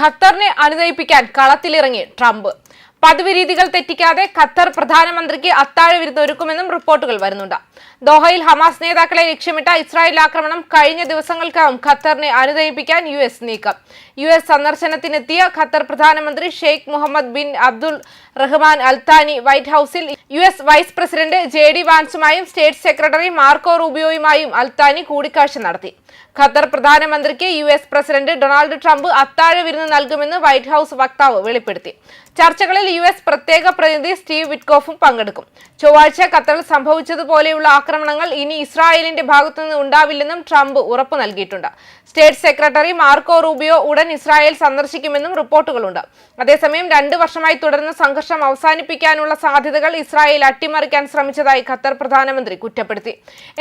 ഖത്തറിനെ അനുനയിപ്പിക്കാൻ കളത്തിലിറങ്ങി Trump. പതിവ് രീതികൾ തെറ്റിക്കാതെ Qatar പ്രധാനമന്ത്രിക്ക് അത്താഴ വിരുന്ന് ഒരുക്കുമെന്നും റിപ്പോർട്ടുകൾ വരുന്നുണ്ട്. ദോഹയിൽ ഹമാസ് നേതാക്കളെ ലക്ഷ്യമിട്ട ഇസ്രായേൽ ആക്രമണം കഴിഞ്ഞ ദിവസങ്ങൾക്കകം ഖത്തറിനെ അനുനയിപ്പിക്കാൻ യു എസ് നീക്കം. യു എസ് സന്ദർശനത്തിനെത്തിയ ഖത്തർ പ്രധാനമന്ത്രി Sheikh Mohammed bin Abdul Rahman Al Thani White ഹൌസിൽ U S vice president J D വാൻസുമായും state secretary Marco റൂബിയോയുമായും അൽത്താനി കൂടിക്കാഴ്ച നടത്തി. ഖത്തർ പ്രധാനമന്ത്രിക്ക് U S president Donald Trump അത്താഴ വിരുന്ന് നൽകുമെന്ന് വൈറ്റ് ഹൌസ് വക്താവ് വെളിപ്പെടുത്തി. ചർച്ചകളിൽ യു എസ് പ്രത്യേക പ്രതിനിധി സ്റ്റീവ് വിറ്റ്കോഫും പങ്കെടുക്കും. ചൊവ്വാഴ്ച ഖത്തറിൽ സംഭവിച്ചതുപോലെയുള്ള ആക്രമണങ്ങൾ ഇനി ഇസ്രായേലിന്റെ ഭാഗത്തുനിന്ന് ഉണ്ടാവില്ലെന്നും ട്രംപ് ഉറപ്പു നൽകിയിട്ടുണ്ട്. സ്റ്റേറ്റ് സെക്രട്ടറി മാർക്കോ റൂബിയോ ഉടൻ ഇസ്രായേൽ സന്ദർശിക്കുമെന്നും റിപ്പോർട്ടുകളുണ്ട്. അതേസമയം രണ്ട് വർഷമായി തുടരുന്ന സംഘർഷം അവസാനിപ്പിക്കാനുള്ള സാധ്യതകൾ ഇസ്രായേൽ അട്ടിമറിക്കാൻ ശ്രമിച്ചതായി ഖത്തർ പ്രധാനമന്ത്രി കുറ്റപ്പെടുത്തി.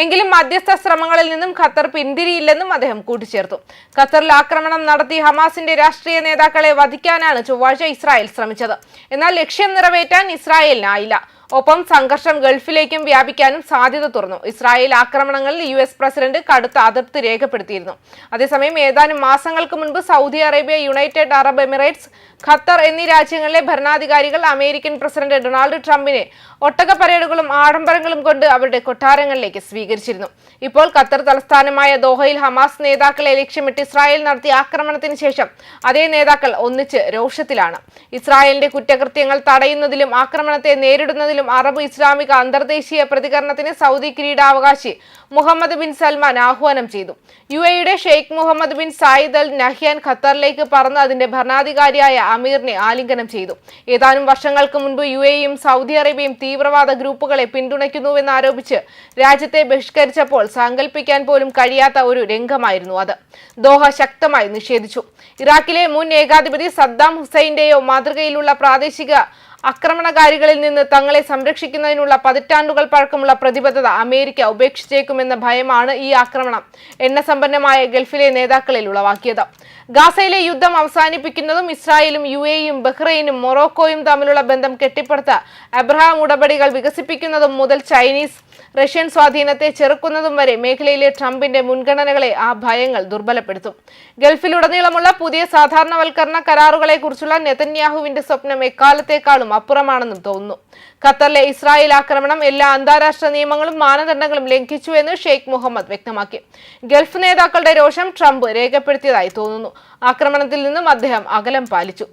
എങ്കിലും മധ്യസ്ഥ ശ്രമങ്ങളിൽ നിന്നും ഖത്തർ പിന്തിരിയില്ലെന്നും അദ്ദേഹം കൂട്ടിച്ചേർത്തു. ഖത്തറിൽ ആക്രമണം നടത്തി ഹമാസിന്റെ രാഷ്ട്രീയ നേതാക്കളെ വധിക്കാനാണ് ചൊവ്വാഴ്ച ഇസ്രായേൽ ശ്രമിച്ചത്. എന്നാൽ ലക്ഷ്യം നിറവേറ്റാൻ ഇസ്രായേലിനായില്ല ഒപ്പം സംഘർഷം ഗൾഫിലേക്കും വ്യാപിക്കാനും സാധ്യത തുറന്നു. ഇസ്രായേൽ ആക്രമണങ്ങളിൽ യു എസ് പ്രസിഡന്റ് കടുത്ത അതൃപ്തി രേഖപ്പെടുത്തിയിരുന്നു. അതേസമയം ഏതാനും മാസങ്ങൾക്ക് മുൻപ് Saudi Arabia United Arab Emirates Qatar എന്നീ രാജ്യങ്ങളിലെ ഭരണാധികാരികൾ അമേരിക്കൻ പ്രസിഡന്റ് ഡൊണാൾഡ് ട്രംപിനെ ഒട്ടക പരേഡുകളും ആഡംബരങ്ങളും കൊണ്ട് അവരുടെ കൊട്ടാരങ്ങളിലേക്ക് സ്വീകരിച്ചിരുന്നു. ഇപ്പോൾ ഖത്തർ തലസ്ഥാനമായ ദോഹയിൽ ഹമാസ് നേതാക്കളെ ലക്ഷ്യമിട്ട് ഇസ്രായേൽ നടത്തിയ ആക്രമണത്തിന് ശേഷം അതേ നേതാക്കൾ ഒന്നിച്ച് രോഷത്തിലാണ്. ഇസ്രായേലിന്റെ കുറ്റകൃത്യങ്ങൾ തടയുന്നതിലും ആക്രമണത്തെ നേരിടുന്നതിലും അറബ് ഇസ്ലാമിക അന്തർദേശീയ പ്രതികരണത്തിന് സൗദി കിരീടാവകാശി മുഹമ്മദ് ബിൻ സൽമാൻ ആഹ്വാനം ചെയ്തു. യു എയുടെ Sheikh Mohammed bin Zayed Al Nahyan ഖത്തറിലേക്ക് പറന്ന് അതിന്റെ ഭരണാധികാരിയായ അമീറിനെ ആലിംഗനം ചെയ്തു. ഏതാനും വർഷങ്ങൾക്ക് മുൻപ് യു എയും സൗദി അറേബ്യയും തീവ്രവാദ ഗ്രൂപ്പുകളെ പിന്തുണയ്ക്കുന്നുവെന്നാരോപിച്ച് രാജ്യത്തെ ബഹിഷ്കരിച്ചപ്പോൾ സങ്കല്പിക്കാൻ പോലും കഴിയാത്ത ഒരു രംഗമായിരുന്നു അത്. ദോഹ ശക്തമായി നിഷേധിച്ചു. ഇറാഖിലെ മുൻ ഏകാധിപതി സദ്ദാം ഹുസൈന്റെയോ മാതൃകയിലുള്ള പ്രാദേശിക ആക്രമണകാരികളിൽ നിന്ന് തങ്ങളെ സംരക്ഷിക്കുന്നതിനുള്ള പതിറ്റാണ്ടുകൾ പഴക്കമുള്ള പ്രതിബദ്ധത അമേരിക്ക ഉപേക്ഷിച്ചേക്കുമെന്ന ഭയമാണ് ഈ ആക്രമണം എണ്ണസമ്പന്നമായ ഗൾഫിലെ നേതാക്കളിൽ ഉളവാക്കിയത്. ഗാസയിലെ യുദ്ധം അവസാനിപ്പിക്കുന്നതും ഇസ്രായേലും യു എയും ബഹ്റൈനും മൊറോക്കോയും തമ്മിലുള്ള ബന്ധം കെട്ടിപ്പടുത്ത അബ്രഹാം ഉടപടികൾ വികസിപ്പിക്കുന്നതും മുതൽ ചൈനീസ് റഷ്യൻ സ്വാധീനത്തെ ചെറുക്കുന്നതും വരെ മേഖലയിലെ ട്രംപിന്റെ മുൻഗണനകളെ ആ ഭയങ്ങൾ ദുർബലപ്പെടുത്തും. ഗൾഫിലുടനീളമുള്ള പുതിയ സാധാരണവൽക്കരണ കരാറുകളെക്കുറിച്ചുള്ള നെതന്യാഹുവിന്റെ സ്വപ്നം എക്കാലത്തേക്കാളും അപ്പുറമാണെന്നും തോന്നുന്നു. ഖത്തറിലെ ഇസ്രായേൽ ആക്രമണം എല്ലാ അന്താരാഷ്ട്ര നിയമങ്ങളും മാനദണ്ഡങ്ങളും ലംഘിച്ചു എന്ന് ഷെയ്ഖ് മുഹമ്മദ് വ്യക്തമാക്കി. ഗൾഫ് നേതാക്കളുടെ രോഷം ട്രംപ് രേഖപ്പെടുത്തിയതായി തോന്നുന്നു. ആക്രമണത്തിൽ നിന്നും അദ്ദേഹം അകലം പാലിച്ചു.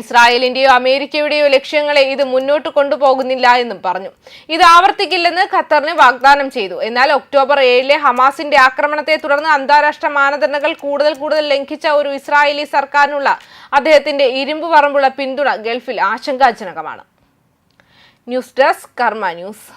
ഇസ്രായേലിന്റെയോ അമേരിക്കയുടെയോ ലക്ഷ്യങ്ങളെ ഇത് മുന്നോട്ട് കൊണ്ടുപോകുന്നില്ല എന്നും പറഞ്ഞു. ഇത് ആവർത്തിക്കില്ലെന്ന് ഖത്തറിന് വാഗ്ദാനം ചെയ്തു. എന്നാൽ ഒക്ടോബർ ഏഴിലെ ഹമാസിന്റെ ആക്രമണത്തെ തുടർന്ന് അന്താരാഷ്ട്ര മാനദണ്ഡങ്ങൾ കൂടുതൽ കൂടുതൽ ലംഘിച്ച ഒരു ഇസ്രായേലി സർക്കാരിനുള്ള അദ്ദേഹത്തിന്റെ ഇരുമ്പ് പറമ്പുള്ള പിന്തുണ ഗൾഫിൽ ആശങ്കാജനകമാണ്. News desk Karma news.